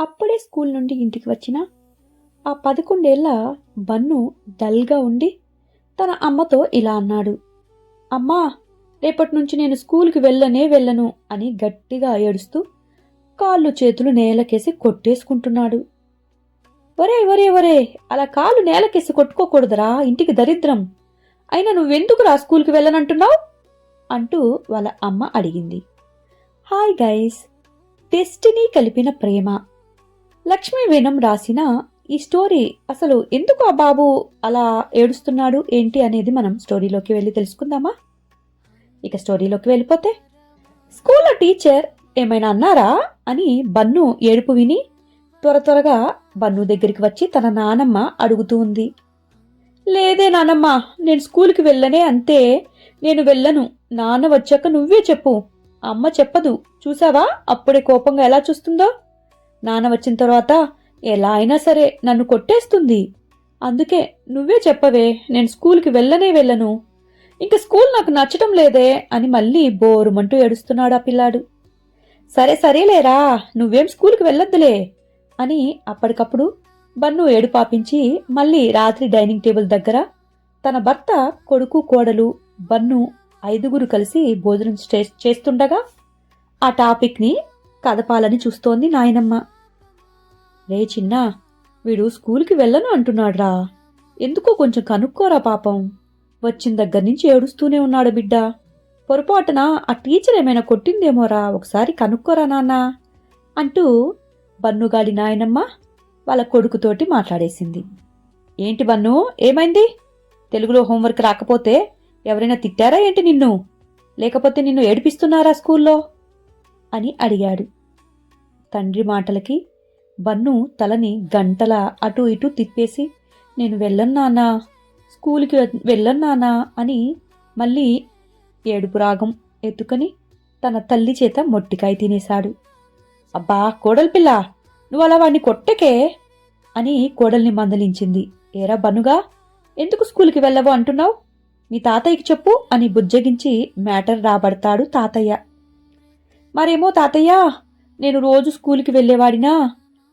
అప్పుడే స్కూల్ నుండి ఇంటికి వచ్చిన ఆ పదకొండేళ్ళ బన్ను డల్గా ఉండి తన అమ్మతో ఇలా అన్నాడు. అమ్మా రేపటి నుంచి నేను స్కూల్కి వెళ్ళనే వెళ్ళను అని గట్టిగా ఏడుస్తూ కాళ్ళు చేతులు నేలకేసి కొట్టేసుకుంటున్నాడు. ఒరే ఒరే ఒరే అలా కాళ్ళు నేలకేసి కొట్టుకోకూడదురా ఇంటికి దరిద్రం. అయినా నువ్వెందుకు రా స్కూల్కి వెళ్ళనంటున్నావు? అంటూ వాళ్ళ అమ్మ అడిగింది. హాయ్ గైస్ డెస్టినీ కలిపిన ప్రేమ. లక్ష్మీ వేణం రాసిన ఈ స్టోరీ అసలు ఎందుకు ఆ బాబు అలా ఏడుస్తున్నాడు ఏంటి అనేది మనం స్టోరీలోకి వెళ్ళి తెలుసుకుందామా? ఇక స్టోరీలోకి వెళ్ళిపోతే స్కూల్లో టీచర్ ఏమైనా అన్నారా అని బన్ను ఏడుపు విని త్వర త్వరగా బన్ను దగ్గరికి వచ్చి తన నానమ్మ అడుగుతూ ఉంది. లేదే నానమ్మ నేను స్కూల్కి వెళ్ళనే అంతే నేను వెళ్ళను. నాన్న వచ్చాక నువ్వే చెప్పు. అమ్మ చెప్పదు. చూసావా? అప్పుడే కోపంగా ఎలా చూస్తుందో? నాన్న వచ్చిన తర్వాత ఎలా అయినా సరే నన్ను కొట్టేస్తుంది. అందుకే నువ్వే చెప్పవే నేను స్కూల్కి వెళ్ళనే వెళ్ళను. ఇంక స్కూల్ నాకు నచ్చటం లేదే అని మళ్ళీ బోరుమంటూ ఏడుస్తున్నాడు ఆ పిల్లాడు. సరే సరేలేరా నువ్వేం స్కూల్కి వెళ్ళొద్దులే అని అప్పటికప్పుడు బన్ను ఏడు పాపించి మళ్ళీ రాత్రి డైనింగ్ టేబుల్ దగ్గర తన భర్త కొడుకు కోడలు బన్ను ఐదుగురు కలిసి భోజనం చేస్తుండగా ఆ టాపిక్ని కదపాలని చూస్తోంది నాయనమ్మ. రే చిన్నా వీడు స్కూల్కి వెళ్ళను అంటున్నాడ్రా. ఎందుకో కొంచెం కనుక్కోరా పాపం. వచ్చిన దగ్గర నుంచి ఏడుస్తూనే ఉన్నాడు బిడ్డ. పొరపాటున ఆ టీచర్ ఏమైనా కొట్టిందేమోరా ఒకసారి కనుక్కోరా నాన్న అంటూ బన్నుగాడి నాయనమ్మ వాళ్ళ కొడుకుతోటి మాట్లాడేసింది. ఏంటి బన్ను ఏమైంది? తెలుగులో హోంవర్క్ రాకపోతే ఎవరైనా తిట్టారా ఏంటి నిన్ను? లేకపోతే నిన్ను ఏడిపిస్తున్నారా స్కూల్లో? అని అడిగాడు. తండ్రి మాటలకి బన్ను తలని గంటల అటు ఇటు తిప్పేసి నేను వెళ్ళను నానా స్కూల్కి వె- వెళ్ళను అని మళ్ళీ ఏడుపు రాగం ఎత్తుకొని తన తల్లి చేత మొట్టికాయ తినేశాడు. అబ్బా కోడలి పిల్ల నువ్వు అలా వాడిని కొట్టకే అని కోడల్ని మందలించింది. ఏరా బనుగా ఎందుకు స్కూల్కి వెళ్ళవు అంటున్నావు? మీ తాతయ్యకి చెప్పు అని బుజ్జగించి మ్యాటర్ రాబడతాడు తాతయ్య. మరేమో తాతయ్య నేను రోజు స్కూల్కి వెళ్ళేవాడినా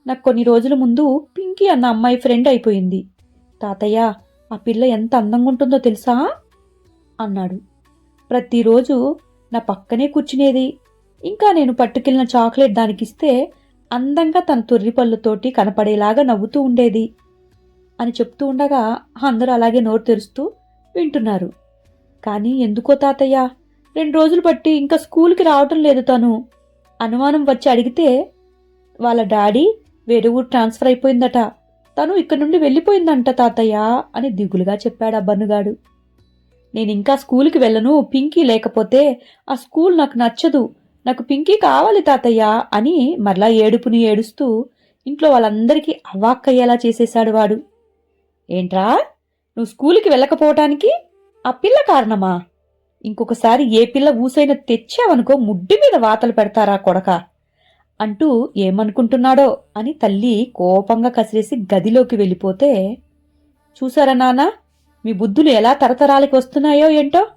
నాకు కొన్ని రోజుల ముందు పింకీ అన్న అమ్మాయి ఫ్రెండ్ అయిపోయింది. తాతయ్య ఆ పిల్ల ఎంత అందంగా ఉంటుందో తెలుసా? అన్నాడు. ప్రతిరోజు నా పక్కనే కూర్చునేది. ఇంకా నేను పట్టుకెళ్ళిన చాక్లెట్ దానికిస్తే అందంగా తన తొర్రి పళ్ళుతోటి కనపడేలాగా నవ్వుతూ ఉండేది అని చెప్తూ ఉండగా అందరూ అలాగే నోరు తెరుస్తూ వింటున్నారు. కానీ ఎందుకో తాతయ్య రెండు రోజులు బట్టి ఇంకా స్కూల్కి రావటం లేదు తను. అనుమానం వచ్చి అడిగితే వాళ్ళ డాడీ వేరే ఊరు ట్రాన్స్ఫర్ అయిపోయిందట. తను ఇక్కడి నుండి వెళ్ళిపోయిందంట తాతయ్య అని దిగులుగా చెప్పాడు ఆ బన్నుగాడు. నేను ఇంకా స్కూల్కి వెళ్ళను పింకీ లేకపోతే ఆ స్కూల్ నాకు నచ్చదు. నాకు పింకీ కావాలి తాతయ్య అని మరలా ఏడుపుని ఏడుస్తూ ఇంట్లో వాళ్ళందరికీ అవాక్కయ్యేలా చేసేశాడు వాడు. ఏంట్రా? నువ్వు స్కూల్కి వెళ్ళకపోవటానికి? ఆ పిల్ల కారణమా? ఇంకొకసారి ఏ పిల్ల ఊసైనా తెచ్చావనుకో ముడ్డి మీద వాతలు పెడతారా కొడక? అంటూ ఏమనుకుంటున్నాడో అని తల్లి కోపంగా కసిరేసి గదిలోకి వెళ్ళిపోతే చూసారా నాన్న మీ బుద్ధులు ఎలా తరతరాలకి వస్తున్నాయో ఏంటో?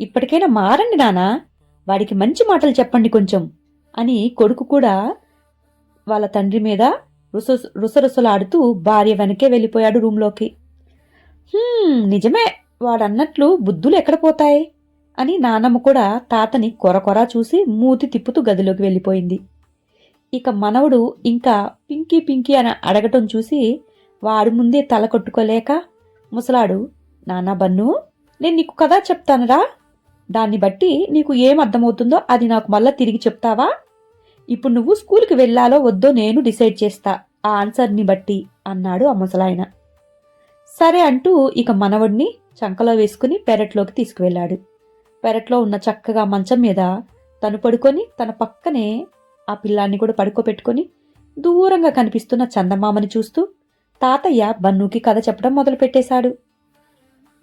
ఇప్పటికైనా మారండి నానా వాడికి మంచి మాటలు చెప్పండి కొంచెం అని కొడుకు కూడా వాళ్ళ తండ్రి మీద రుస రుసరుసలాడుతూ భార్య వెనకే వెళ్ళిపోయాడు రూంలోకి నిజమే వాడన్నట్లు బుద్ధులు ఎక్కడ పోతాయి? అని నానమ్మ కూడా తాతని కొరకొర చూసి మూతి తిప్పుతూ గదిలోకి వెళ్ళిపోయింది. ఇక మనవడు ఇంకా పింకీ పింకీ అని అడగటం చూసి వాడి ముందే తల కొట్టుకోలేక ముసలాడు నానా బన్ను నేను నీకు కథ చెప్తానురా. దాన్ని బట్టి నీకు ఏం అర్థమవుతుందో అది నాకు మళ్ళా తిరిగి చెప్తావా? ఇప్పుడు నువ్వు స్కూల్కి వెళ్ళాలో వద్దో నేను డిసైడ్ చేస్తా ఆ ఆన్సర్ని బట్టి అన్నాడు ఆ ముసలాయన. సరే అంటూ ఇక మనవడిని చంకలో వేసుకుని పెరట్లోకి తీసుకువెళ్ళాడు. పెరట్లో ఉన్న చక్కగా మంచం మీద తను పడుకొని తన పక్కనే ఆ పిల్లాన్ని కూడా పడుకోబెట్టుకొని దూరంగా కనిపిస్తున్న చందమామని చూస్తూ తాతయ్య బన్నుకి కథ చెప్పడం మొదలుపెట్టేశాడు.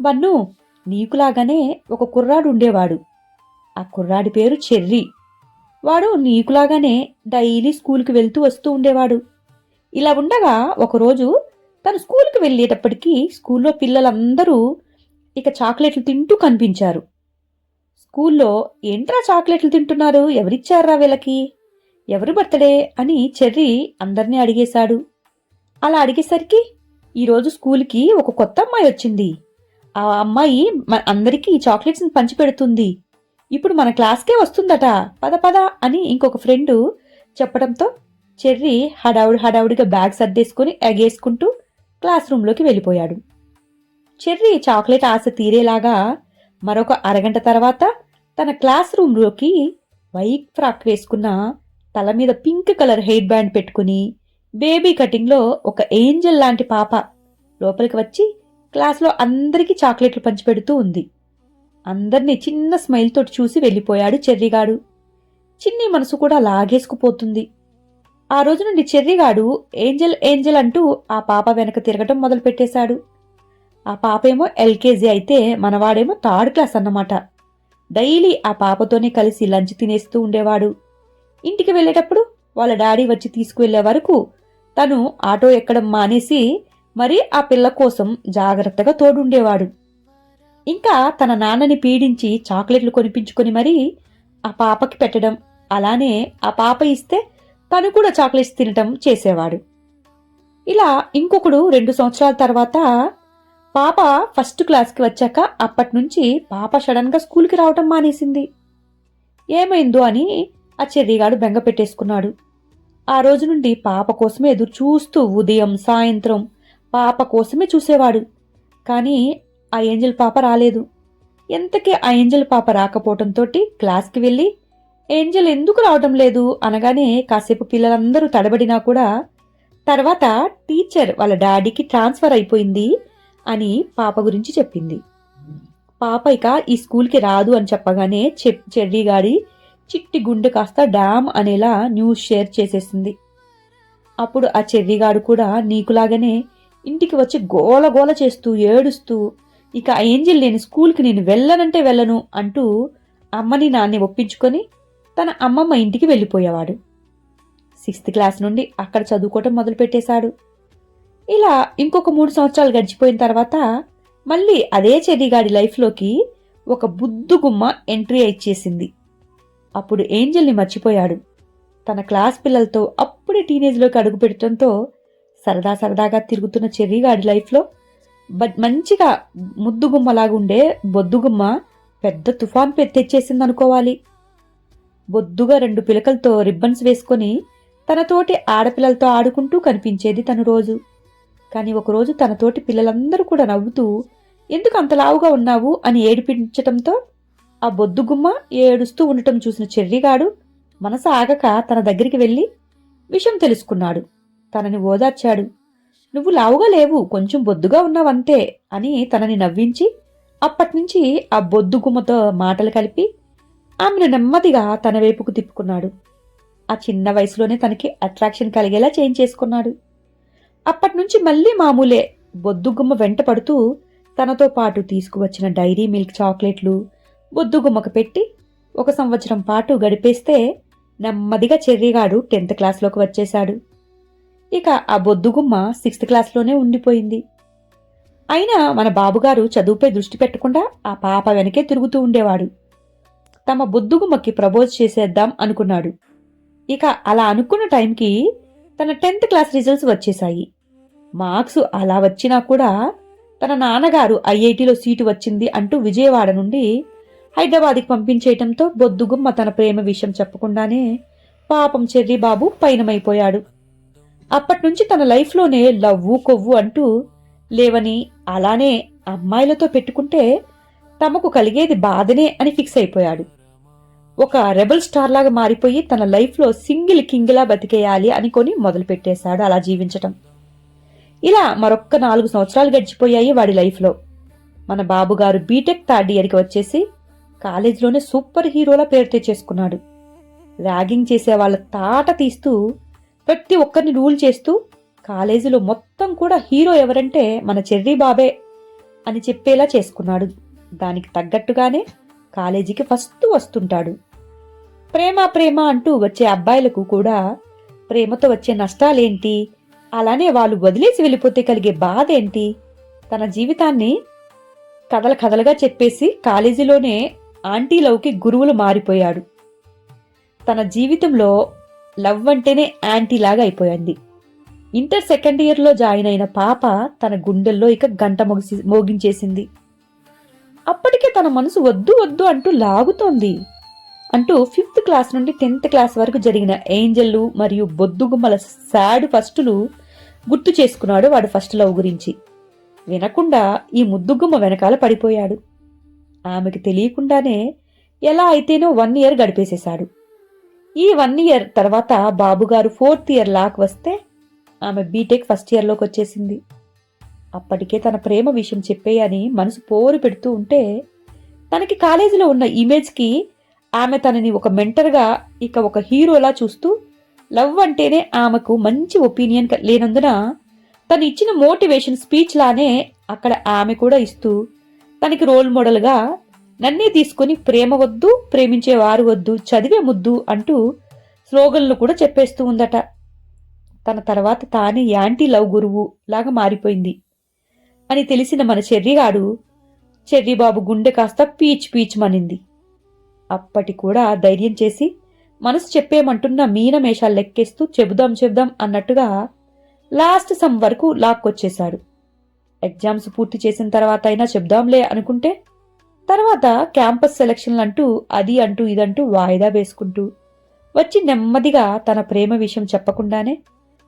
బన్ను నీకులాగానే ఒక కుర్రాడు ఉండేవాడు. ఆ కుర్రాడి పేరు చెర్రీ. వాడు నీకులాగానే డైలీ స్కూల్కి వెళ్తూ వస్తూ ఉండేవాడు. ఇలా ఉండగా ఒకరోజు తను స్కూల్కి వెళ్ళేటప్పటికీ స్కూల్లో పిల్లలందరూ ఇక చాక్లెట్లు తింటూ కనిపించారు. స్కూల్లో ఏంట్రా చాక్లెట్లు తింటున్నారు? ఎవరిచ్చారా వీళ్ళకి? ఎవరు బర్త్డే అని చెర్రీ అందర్నీ అడిగేశాడు. అలా అడిగేసరికి ఈరోజు స్కూల్కి ఒక కొత్త అమ్మాయి వచ్చింది. ఆ అమ్మాయి అందరికీ ఈ చాక్లెట్స్ని పంచిపెడుతుంది ఇప్పుడు మన క్లాస్కే వస్తుందట పద పద అని ఇంకొక ఫ్రెండు చెప్పడంతో చెర్రీ హడావుడి హడావుడిగా బ్యాగ్ సర్దేసుకుని ఎగేసుకుంటూ క్లాస్ రూమ్లోకి వెళ్ళిపోయాడు. చెర్రీ చాక్లెట్ ఆశ తీరేలాగా మరొక అరగంట తర్వాత తన క్లాస్ రూమ్లోకి వైట్ ఫ్రాక్ వేసుకున్న తల మీద పింక్ కలర్ హెయిర్ బ్యాండ్ పెట్టుకుని బేబీ కటింగ్లో ఒక ఏంజల్ లాంటి పాప లోపలికి వచ్చి క్లాస్లో అందరికీ చాక్లెట్లు పంచిపెడుతూ ఉంది. అందరినీ చిన్న స్మైల్తో చూసి వెళ్ళిపోయాడు చెర్రిగాడు. చిన్ని మనసు కూడా లాగేసుకుపోతుంది. ఆ రోజు నుండి చెర్రిగాడు ఏంజల్ ఏంజల్ అంటూ ఆ పాప వెనక తిరగటం మొదలుపెట్టేశాడు. ఆ పాపేమో ఎల్కేజీ అయితే మనవాడేమో థర్డ్ క్లాస్ అన్నమాట. డైలీ ఆ పాపతోనే కలిసి లంచ్ తినేస్తూ ఉండేవాడు. ఇంటికి వెళ్ళేటప్పుడు వాళ్ళ డాడీ వచ్చి తీసుకువెళ్ళే వరకు తను ఆటో ఎక్కడం మానేసి మరి ఆ పిల్ల కోసం జాగ్రత్తగా తోడుండేవాడు. ఇంకా తన నాన్నని పీడించి చాక్లెట్లు కొనిపించుకొని మరీ ఆ పాపకి పెట్టడం అలానే ఆ పాప ఇస్తే తను కూడా చాక్లెట్స్ తినటం చేసేవాడు. ఇలా ఇంకొకడు రెండు సంవత్సరాల తర్వాత పాప ఫస్ట్ క్లాస్కి వచ్చాక అప్పటి నుంచి పాప సడన్గా స్కూల్కి రావటం మానేసింది. ఏమైందో అని ఆ చెర్రిగాడు బెంగ పెట్టేసుకున్నాడు. ఆ రోజు నుండి పాప కోసమే ఎదురు చూస్తూ ఉదయం సాయంత్రం పాప కోసమే చూసేవాడు. కానీ ఆ ఏంజల్ పాప రాలేదు. ఎంతకీ ఆ ఏంజల్ పాప రాకపోవటంతో క్లాస్కి వెళ్ళి ఏంజల్ ఎందుకు రావడం లేదు అనగానే కాసేపు పిల్లలందరూ తడబడినా కూడా తర్వాత టీచర్ వాళ్ళ డాడీకి ట్రాన్స్ఫర్ అయిపోయింది అని పాప గురించి చెప్పింది. పాప ఇక ఈ స్కూల్కి రాదు అని చెప్పగానే చెప్ చెర్రీగాడి చిట్టి గుండె కాస్త డామ్ అనేలా న్యూస్ షేర్ చేసేసింది. అప్పుడు ఆ చెర్రిగాడు కూడా నీకులాగనే ఇంటికి వచ్చి గోల గోల చేస్తూ ఏడుస్తూ ఇక ఆ ఏంజిల్ నేను స్కూల్కి నేను వెళ్ళనంటే వెళ్ళను అంటూ అమ్మని నాన్ని ఒప్పించుకొని తన అమ్మమ్మ ఇంటికి వెళ్ళిపోయేవాడు. సిక్స్త్ క్లాస్ నుండి అక్కడ చదువుకోవటం మొదలుపెట్టేశాడు. ఇలా ఇంకొక మూడు సంవత్సరాలు గడిచిపోయిన తర్వాత మళ్ళీ అదే చెర్రిగాడి లైఫ్లోకి ఒక బుద్ధుగుమ్మ ఎంట్రీ ఇచ్చేసింది. అప్పుడు ఏంజల్ని మర్చిపోయాడు. తన క్లాస్ పిల్లలతో అప్పుడే టీనేజ్లోకి అడుగు పెట్టడంతో సరదా సరదాగా తిరుగుతున్న చెర్రీగాడి లైఫ్లో బట్ మంచిగా ముద్దుగుమ్మలాగుండే బొద్దుగుమ్మ పెద్ద తుఫాన్ తెచ్చేసింది అనుకోవాలి బొద్దుగా రెండు పిలకలతో రిబ్బన్స్ వేసుకొని తనతోటి ఆడపిల్లలతో ఆడుకుంటూ కనిపించేది తను రోజు. కానీ ఒకరోజు తనతోటి పిల్లలందరూ కూడా నవ్వుతూ ఎందుకు అంత లావుగా ఉన్నావు? అని ఏడిపించటంతో ఆ బొద్దుగుమ్మ ఏడుస్తూ ఉండటం చూసిన చెర్రిగాడు మనసు ఆగక తన దగ్గరికి వెళ్ళి విషయం తెలుసుకున్నాడు. తనని ఓదార్చాడు. నువ్వు లావుగా లేవు కొంచెం బొద్దుగా ఉన్నావంతే అని తనని నవ్వించి అప్పటినుంచి ఆ బొద్దుగుమ్మతో మాటలు కలిపి ఆమెను నెమ్మదిగా తన వైపుకు తిప్పుకున్నాడు. ఆ చిన్న వయసులోనే తనకి అట్రాక్షన్ కలిగేలా చేంజ్ చేసుకున్నాడు. అప్పట్నుంచి మళ్ళీ మామూలే బొద్దుగుమ్మ వెంట పడుతూ తనతో పాటు తీసుకువచ్చిన డైరీ మిల్క్ చాక్లెట్లు బొద్దుగుమ్మకు పెట్టి ఒక సంవత్సరం పాటు గడిపేస్తే నెమ్మదిగా చెర్రీగాడు టెన్త్ క్లాస్లోకి వచ్చేశాడు. ఇక ఆ బొద్దుగుమ్మ సిక్స్త్ క్లాస్లోనే ఉండిపోయింది. అయినా మన బాబుగారు చదువుపై దృష్టి పెట్టకుండా ఆ పాప వెనకే తిరుగుతూ ఉండేవాడు. తమ బొద్దుగుమ్మకి ప్రపోజ్ చేసేద్దాం అనుకున్నాడు. ఇక అలా అనుకున్న టైంకి తన టెన్త్ క్లాస్ రిజల్ట్స్ వచ్చేశాయి. మార్క్స్ అలా వచ్చినా కూడా తన నాన్నగారు ఐఐటిలో సీటు వచ్చింది అంటూ విజయవాడ నుండి హైదరాబాద్కి పంపించేయటంతో బొద్దుగుమ్మ తన ప్రేమ విషయం చెప్పకుండానే పాపం చెర్రీబాబు పయనమైపోయాడు అప్పట్నుంచి తన లైఫ్లోనే లవ్వు కొవ్వు అంటూ లేవని అలానే అమ్మాయిలతో పెట్టుకుంటే తమకు కలిగేది బాధనే అని ఫిక్స్ అయిపోయాడు. ఒక రెబల్ స్టార్ లాగా మారిపోయి తన లైఫ్లో సింగిల్ కింగ్లా బతికేయాలి అనుకొని మొదలుపెట్టేశాడు అలా జీవించటం. ఇలా మరొక్క నాలుగు సంవత్సరాలు గడిచిపోయాయి వాడి లైఫ్లో. మన బాబుగారు బీటెక్ థర్డ్ ఇయర్కి వచ్చేసి కాలేజీలోనే సూపర్ హీరోలా పేరు తెచ్చేసుకున్నాడు. ర్యాగింగ్ చేసే వాళ్ళ తాట తీస్తూ ప్రతి ఒక్కరిని రూల్ చేస్తూ కాలేజీలో మొత్తం కూడా హీరో ఎవరంటే మన చెర్రీ బాబే అని చెప్పేలా చేసుకున్నాడు. దానికి తగ్గట్టుగానే కాలేజీకి ఫస్ట్ వస్తుంటాడు. ప్రేమ ప్రేమ అంటూ వచ్చే అబ్బాయిలకు కూడా ప్రేమతో వచ్చే నష్టాలేంటి? అలానే వాళ్ళు వదిలేసి వెళ్ళిపోతే కలిగే బాధ ఏంటి తన జీవితాన్ని కథల కథలుగా చెప్పేసి కాలేజీలోనే ఆంటీ లవ్కి గురువులు మారిపోయాడు. తన జీవితంలో లవ్ అంటేనే యాంటీ లాగా అయిపోయింది. ఇంటర్ సెకండ్ ఇయర్లో జాయిన్ అయిన పాప తన గుండెల్లో ఇక గంట మొగిసి మోగించేసింది. అప్పటికే తన మనసు వద్దు వద్దు అంటూ లాగుతోంది. అంటూ ఫిఫ్త్ క్లాస్ నుండి టెన్త్ క్లాస్ వరకు జరిగిన ఏంజల్లు మరియు బొద్దుగుమ్మల శాడ్ ఫస్టులు గుర్తు చేసుకున్నాడు వాడు ఫస్ట్ లవ్ గురించి. వినకుండా ఈ ముద్దుగుమ్మ వెనకాల పడిపోయాడు. ఆమెకి తెలియకుండానే ఎలా అయితేనో వన్ ఇయర్ గడిపేసేశాడు. ఈ వన్ ఇయర్ తర్వాత బాబుగారు ఫోర్త్ ఇయర్ లాక్ వస్తే ఆమె బీటెక్ ఫస్ట్ ఇయర్లోకి వచ్చేసింది. అప్పటికే తన ప్రేమ విషయం చెప్పేయని మనసు పోరు పెడుతూ ఉంటే తనకి కాలేజీలో ఉన్న ఇమేజ్కి ఆమె తనని ఒక మెంటర్గా ఇక ఒక హీరోలా చూస్తూ లవ్ అంటేనే ఆమెకు మంచి ఒపీనియన్ లేనందున తను ఇచ్చిన మోటివేషన్ స్పీచ్ లానే అక్కడ ఆమె కూడా ఇస్తూ తనకి రోల్ మోడల్గా నన్నే తీసుకొని ప్రేమ వద్దు ప్రేమించే వారు వద్దు చదివే ముద్దు అంటూ స్లోగన్లు కూడా చెప్పేస్తూ ఉందట. తన తర్వాత తానే యాంటీ లవ్ గురువు లాగా మారిపోయింది. అని తెలిసిన మన చెర్రిగాడు చెర్రిబాబు గుండె కాస్త పీచ్ పీచ్ మనింది. అప్పటి కూడా ధైర్యం చేసి మనసు చెప్పేమంటున్న మీనమేషాలు లెక్కేస్తూ చెబుదాం చెబుదాం అన్నట్టుగా లాస్ట్ సమ్ వరకు లాక్కొచ్చేశాడు. ఎగ్జామ్స్ పూర్తి చేసిన తర్వాత అయినా చెప్దాంలే అనుకుంటే తర్వాత క్యాంపస్ సెలక్షన్లు అంటూ అది అంటూ ఇదంటూ వాయిదా వేసుకుంటూ వచ్చి నెమ్మదిగా తన ప్రేమ విషయం చెప్పకుండానే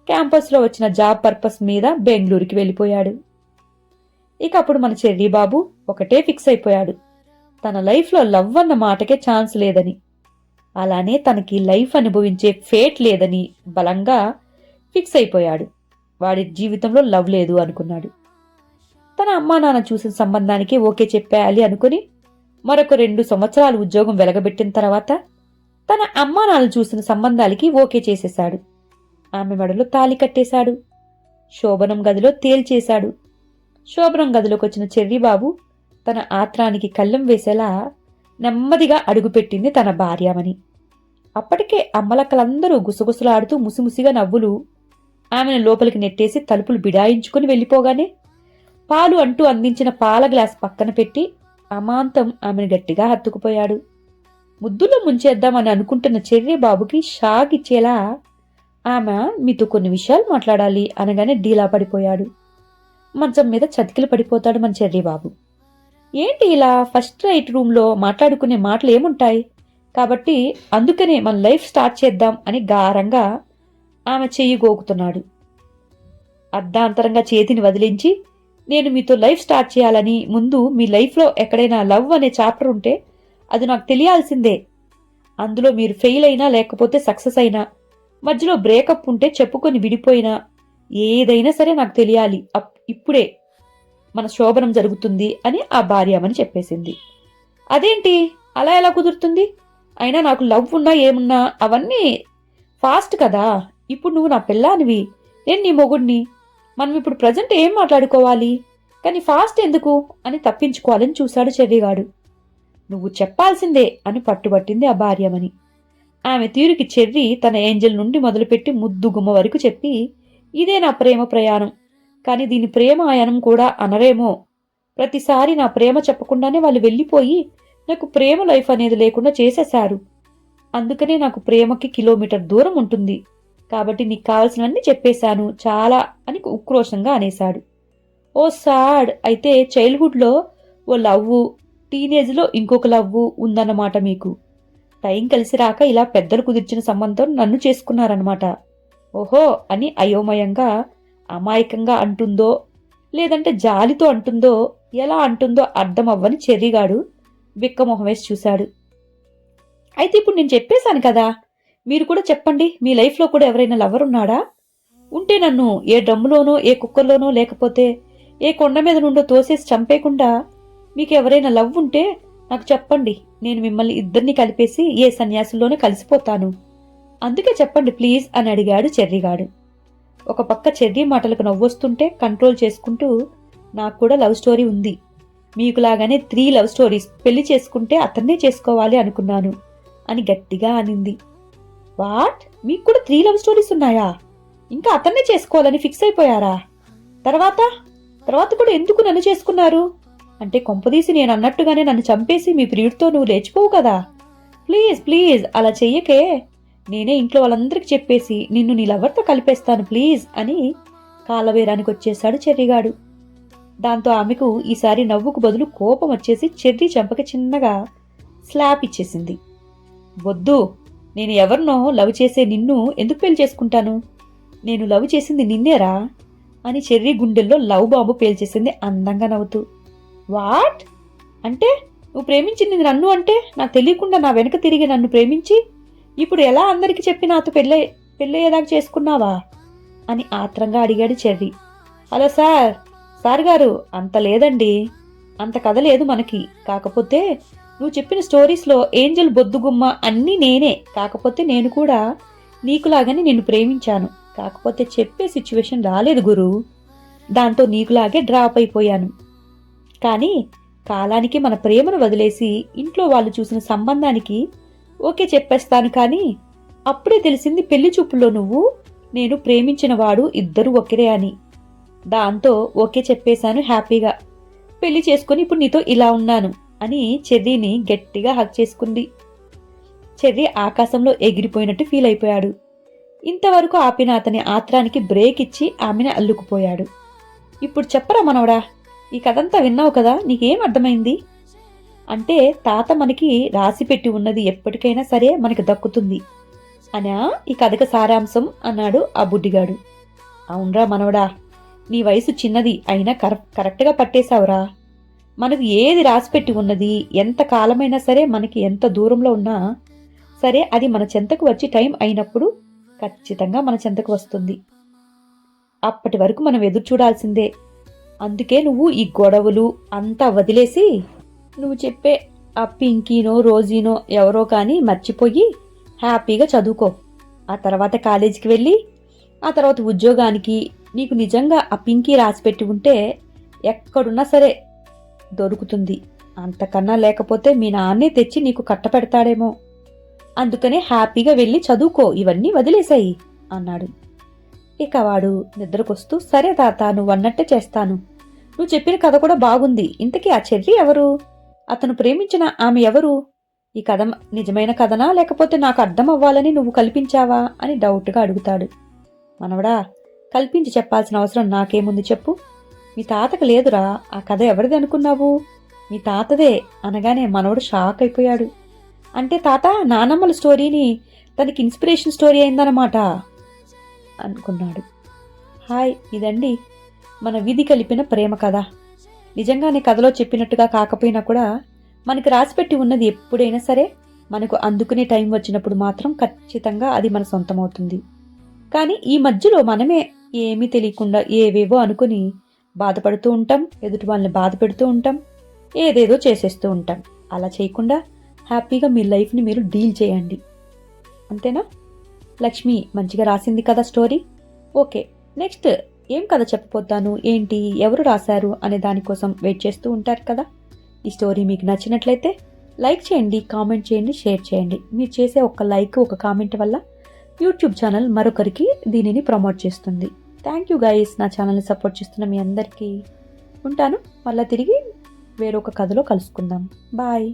క్యాంపస్లో వచ్చిన జాబ్ పర్పస్ మీద బెంగళూరుకి వెళ్ళిపోయాడు. ఇక అప్పుడు మన చెర్రీ బాబు ఒకటే ఫిక్స్ అయిపోయాడు. తన లైఫ్లో లవ్ అన్న మాటకే ఛాన్స్ లేదని అలానే తనకి లైఫ్ అనుభవించే ఫేట్ లేదని బలంగా ఫిక్స్ అయిపోయాడు. వాడి జీవితంలో లవ్ లేదు అనుకున్నాడు. తన అమ్మా నాన్న చూసిన సంబంధానికి ఓకే చెప్పేయాలి అనుకుని మరొక రెండు సంవత్సరాలు ఉద్యోగం వెలగబెట్టిన తర్వాత తన అమ్మా నాన్న చూసిన సంబంధాలకి ఓకే చేసేశాడు. ఆమె మెడలో తాలి కట్టేశాడు. శోభనం గదిలో తేల్చేశాడు. శోభనం గదిలోకి వచ్చిన చెర్రీబాబు తన ఆత్రానికి కళ్ళెం వేసేలా నెమ్మదిగా అడుగుపెట్టింది తన భార్యమని. అప్పటికే అమ్మలక్కలందరూ గుసగుసలాడుతూ ముసిముసిగా నవ్వులు ఆమెను లోపలికి నెట్టేసి తలుపులు బిడాయించుకుని వెళ్ళిపోగానే పాలు అంటూ అందించిన పాల గ్లాస్ పక్కన పెట్టి అమాంతం ఆమెను గట్టిగా హత్తుకుపోయాడు. ముద్దులో ముంచేద్దామని అనుకుంటున్న చెర్రీ బాబుకి షాక్ ఇచ్చేలా ఆమె మీతో కొన్ని విషయాలు మాట్లాడాలి అనగానే డీలా పడిపోయాడు. మంచం మీద చతికిలు పడిపోతాడు మన చెర్రీ బాబు. ఏంటి ఇలా ఫస్ట్ రైట్ రూమ్లో మాట్లాడుకునే మాటలు ఏముంటాయి? కాబట్టి అందుకనే మన లైఫ్ స్టార్ట్ చేద్దాం అని గారంగా ఆమె చెయ్యి గోకుతున్నాడు. అర్ధాంతరంగా చేతిని వదిలించి నేను మీతో లైఫ్ స్టార్ట్ చేయాలని ముందు మీ లైఫ్లో ఎక్కడైనా లవ్ అనే చాప్టర్ ఉంటే అది నాకు తెలియాల్సిందే. అందులో మీరు ఫెయిల్ అయినా లేకపోతే సక్సెస్ అయినా మధ్యలో బ్రేకప్ ఉంటే చెప్పుకొని విడిపోయినా ఏదైనా సరే నాకు తెలియాలి. అప్- ఇప్పుడే మన శోభనం జరుగుతుంది అని ఆ భార్యమని చెప్పేసింది. అదేంటి? అలా ఎలా కుదురుతుంది? అయినా నాకు లవ్ ఉన్నా ఏమున్నా అవన్నీ ఫాస్ట్ కదా. ఇప్పుడు నువ్వు నా పిల్లానివి నేను నీ మొగుడిని. మనం ఇప్పుడు ప్రజెంట్ ఏం మాట్లాడుకోవాలి? కానీ ఫాస్ట్ ఎందుకు? అని తప్పించుకోవాలని చూశాడు చెర్రిగాడు నువ్వు చెప్పాల్సిందే అని పట్టుబట్టింది ఆ భార్యమని. ఆమె తీరుకి చెర్రి తన ఏంజల్ నుండి మొదలుపెట్టి ముద్దు గుమ్మ వరకు చెప్పి ఇదే నా ప్రేమ ప్రయాణం. కానీ దీని ప్రేమ ఆయానం కూడా అనరేమో. ప్రతిసారి నా ప్రేమ చెప్పకుండానే వాళ్ళు వెళ్ళిపోయి నాకు ప్రేమ లైఫ్ అనేది లేకుండా చేసేశారు. అందుకనే నాకు ప్రేమకి కిలోమీటర్ దూరం ఉంటుంది. కాబట్టి నీకు కావాల్సినవన్నీ చెప్పేశాను. చాలా అని ఉక్రోషంగా అనేశాడు. ఓ సాడ్ అయితే చైల్డ్హుడ్లో ఓ లవ్వు టీనేజ్లో ఇంకొక లవ్వు ఉందన్నమాట మీకు. టైం కలిసి రాక ఇలా పెద్దలు కుదిర్చిన సంబంధం నన్ను చేసుకున్నారనమాట ఓహో అని అయోమయంగా అమాయకంగా అంటుందో లేదంటే జాలితో అంటుందో ఎలా అంటుందో అర్థం అవ్వని చెర్రిగాడు బిక్కమొహం వేసి చూశాడు. అయితే ఇప్పుడు నేను చెప్పేశాను కదా మీరు కూడా చెప్పండి మీ లైఫ్లో కూడా ఎవరైనా లవర్ ఉన్నాడా? ఉంటే నన్ను ఏ డ్రమ్ములోనో ఏ కుక్కర్లోనో లేకపోతే ఏ కొండ మీద నుండో తోసేసి చంపేయకుండా మీకు ఎవరైనా లవ్ ఉంటే నాకు చెప్పండి. నేను మిమ్మల్ని ఇద్దరిని కలిపేసి ఏ సన్యాసుల్లోనే కలిసిపోతాను. అందుకే చెప్పండి ప్లీజ్ అని అడిగాడు చెర్రిగాడు. ఒక పక్క చెర్రీ మాటలకు నవ్వొస్తుంటే కంట్రోల్ చేసుకుంటూ నాకు కూడా లవ్ స్టోరీ ఉంది. మీకులాగానే త్రీ లవ్ స్టోరీస్ పెళ్ళి చేసుకుంటే అతన్నే చేసుకోవాలి అనుకున్నాను అని గట్టిగా అనింది. వాట్? మీకు కూడా త్రీ లవ్ స్టోరీస్ ఉన్నాయా? ఇంకా అతన్నే చేసుకోవాలని ఫిక్స్ అయిపోయారా? తర్వాత? తర్వాత కూడా ఎందుకు నన్ను చేసుకున్నారు? అంటే కొంపదీసి నేను అన్నట్టుగానే నన్ను చంపేసి మీ ప్రియుడితో నువ్వు లేచిపోవు కదా. ప్లీజ్ ప్లీజ్ అలా చెయ్యకే. నేనే ఇంట్లో వాళ్ళందరికీ చెప్పేసి నిన్ను నీ లవర్తో కలిపేస్తాను ప్లీజ్ అని కాలవేరానికి వచ్చేశాడు చెర్రిగాడు. దాంతో ఆమెకు ఈసారి నవ్వుకు బదులు కోపం వచ్చేసి చెర్రీ చెంపకి చిన్నగా స్లాప్ ఇచ్చేసింది. వద్దు నేను ఎవరినో లవ్ చేసే నిన్ను ఎందుకు పెళ్ళి చేసుకుంటాను? నేను లవ్ చేసింది నిన్నేరా? అని చెర్రీ గుండెల్లో లవ్ బాంబు పేల్చేసింది అందంగా నవ్వుతూ. వాట్? అంటే నువ్వు ప్రేమించింది నన్ను అంటే నాకు తెలియకుండా నా వెనక తిరిగి నన్ను ప్రేమించి ఇప్పుడు ఎలా అందరికీ చెప్పి నాతో పెళ్ళే పెళ్ళయ్యేదాకా చేసుకున్నావా? అని ఆత్రంగా అడిగాడు చెర్రీ. హలో సార్ సార్ గారు అంత లేదండి. అంత కథ లేదు మనకి. కాకపోతే నువ్వు చెప్పిన స్టోరీస్లో ఏంజల్ బొద్దుగుమ్మ అన్నీ నేనే. కాకపోతే నేను కూడా నీకులాగానే నిన్ను ప్రేమించాను. కాకపోతే చెప్పే సిచ్యువేషన్ రాలేదు గురు. దాంతో నీకులాగే డ్రాప్ అయిపోయాను. కానీ కాలానికి మన ప్రేమను వదిలేసి ఇంట్లో వాళ్ళు చూసిన సంబంధానికి ఓకే చెప్పేస్తాను కానీ అప్పుడే తెలిసింది పెళ్ళి చూపుల్లో నువ్వు నేను ప్రేమించిన వాడు ఇద్దరు ఒకరే అని. దాంతో ఓకే చెప్పేశాను హ్యాపీగా. పెళ్ళి చేసుకుని ఇప్పుడు నీతో ఇలా ఉన్నాను. అని చెర్రీని గట్టిగా హక్ చేసుకుంది. చెర్రీ ఆకాశంలో ఎగిరిపోయినట్టు ఫీల్ అయిపోయాడు. ఇంతవరకు ఆపిన అతని ఆత్రానికి బ్రేక్ ఇచ్చి ఆమెను అల్లుకుపోయాడు. ఇప్పుడు చెప్పరా మనవడా ఈ కథంతా విన్నావు కదా నీకేం అర్థమైంది? అంటే తాత మనకి రాసి పెట్టి ఉన్నది ఎప్పటికైనా సరే మనకి దక్కుతుంది. అనా ఈ కథకు సారాంశం అన్నాడు ఆ బుడ్డిగాడు. అవునరా మనవడా నీ వయసు చిన్నది అయినా కర కరెక్ట్గా పట్టేశావురా. మనకు ఏది రాసిపెట్టి ఉన్నది ఎంత కాలమైనా సరే మనకి ఎంత దూరంలో ఉన్నా సరే అది మన చెంతకు వచ్చి టైం అయినప్పుడు ఖచ్చితంగా మన చెంతకు వస్తుంది. అప్పటి వరకు మనం ఎదురు చూడాల్సిందే. అందుకే నువ్వు ఈ గొడవలు అంతా వదిలేసి నువ్వు చెప్పే ఆ పింకీనో రోజీనో ఎవరో కానీ మర్చిపోయి హ్యాపీగా చదువుకో. ఆ తర్వాత కాలేజీకి వెళ్ళి ఆ తర్వాత ఉద్యోగానికి నీకు నిజంగా ఆ పింకీ రాసిపెట్టి ఉంటే ఎక్కడున్నా సరే దొరుకుతుంది. అంతకన్నా లేకపోతే మీ నాన్నే తెచ్చి నీకు కట్టపెడతాడేమో. అందుకనే హ్యాపీగా వెళ్ళి చదువుకో ఇవన్నీ వదిలేసాయి అన్నాడు. ఇక వాడు నిద్రకొస్తూ సరే తాత నువ్వు అన్నట్టే చేస్తాను. నువ్వు చెప్పిన కథ కూడా బాగుంది. ఇంతకీ ఆ చెర్రి ఎవరు? అతను ప్రేమించిన ఆమె ఎవరు? ఈ కథ నిజమైన కథనా లేకపోతే నాకు అర్థం అవ్వాలని నువ్వు కల్పించావా అని డౌట్గా అడుగుతాడు. మనవడా కల్పించి చెప్పాల్సిన అవసరం నాకేముంది చెప్పు. మీ తాతకు లేదురా ఆ కథ ఎవరిది అనుకున్నావు? మీ తాతదే అనగానే మనవడు షాక్ అయిపోయాడు. అంటే తాత నానమ్మల స్టోరీని తనకి ఇన్స్పిరేషన్ స్టోరీ అయిందనమాట అనుకున్నాడు. హాయ్ ఇదండి మన విధి కలిపిన ప్రేమ కథ. నిజంగానే కథలో చెప్పినట్టుగా కాకపోయినా కూడా మనకి రాసిపెట్టి ఉన్నది ఎప్పుడైనా సరే మనకు అందుకునే టైం వచ్చినప్పుడు మాత్రం ఖచ్చితంగా అది మన సొంతమవుతుంది. కానీ ఈ మధ్యలో మనమే ఏమీ తెలియకుండా ఏవేవో అనుకుని బాధపడుతూ ఉంటాం ఎదుటి వాళ్ళని బాధ పెడుతూ ఉంటాం ఏదేదో చేసేస్తూ ఉంటాం. అలా చేయకుండా హ్యాపీగా మీ లైఫ్ని మీరు డీల్ చేయండి. అంతేనా? లక్ష్మి మంచిగా రాసింది కదా స్టోరీ? ఓకే నెక్స్ట్ ఏం కథ చెప్పబోతాను? ఏంటి? ఎవరు రాశారు? అనే దానికోసం వెయిట్ చేస్తూ ఉంటారు కదా. ఈ స్టోరీ మీకు నచ్చినట్లయితే లైక్ చేయండి కామెంట్ చేయండి షేర్ చేయండి. మీరు చేసే ఒక లైక్ ఒక కామెంట్ వల్ల యూట్యూబ్ ఛానల్ మరొకరికి దీనిని ప్రమోట్ చేస్తుంది. థ్యాంక్ యూ గైస్ నా ఛానల్ని సపోర్ట్ చేస్తున్న మీ అందరికీ. ఉంటాను. మళ్ళీ తిరిగి వేరొక కథలో కలుసుకుందాం. బాయ్